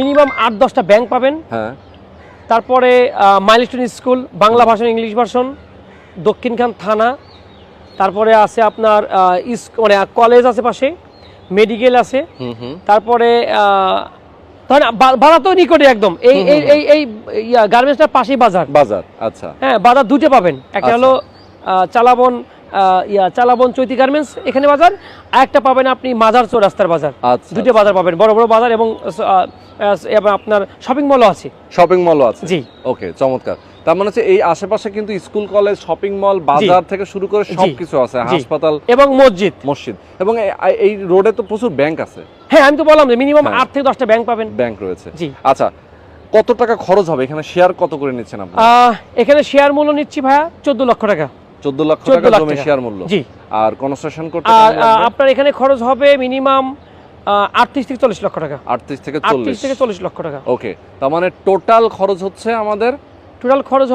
Minimum আট দশটা bank পাবেন। হ্যাঁ। তারপরে মাইলস্টোন স্কুল বাংলা ভাষণ ইংলিশ ভাষণ দক্ষিণখান থানা তারপরে আছে আপনার মানে কলেজ আছে পাশে মেডিকেল আছে। তারপরে ধরেন বাজার তো নিকটে একদম। এই এই এই এই গার্মেন্টসটার পাশেই বাজার। বাজার আচ্ছা। হ্যাঁ বাজার দুটো পাবেন। একটা আচ্ছা। হলো চালাবন ইয়া চালাবন চৈতি গার্মেন্টস এখানে বাজার। আর একটা পাবেন আপনি মাজার চৌরাস্তার বাজার। আচ্ছা। দুটো বাজার পাবেন বড় বড় বাজার এবং আপনার শপিং মলও আছে। শপিং মলও আছে? জি। ওকে চমৎকার। তার মানে হচ্ছে এই আশেপাশে কিন্তু স্কুল কলেজ শপিং মল বাজার থেকে শুরু করে। সবকিছু আছে হাসপাতাল এবং মসজিদ। মসজিদ। এবং এই- রোডে তো প্রচুর ব্যাংক আছে। হ্যাঁ আমি তো বললাম যে মিনিমাম হ্যাঁ। আট থেকে দশটা ব্যাংক পাবেন। ব্যাংক রয়েছে। জি। আচ্ছা কত টাকা খরচ হবে? এখানে শেয়ার কত করে নিচ্ছেন আপনি? এখানে শেয়ার মূল্য নিচ্ছি ভাইয়া চোদ্দ লক্ষ টাকা। চোদ্দ লক্ষ টাকা জমি শেয়ার মূল্য। জি। আর কনস্ট্রাকশন করতে আপনার এখানে খরচ হবে মিনিমাম আটত্রিশ থেকে চল্লিশ লক্ষ টাকা। আটত্রিশ থেকে আটত্রিশ চল্লিশ। থেকে চল্লিশ লক্ষ টাকা। ওকে তার মানে টোটাল খরচ হচ্ছে আমাদের টোটাল খরচ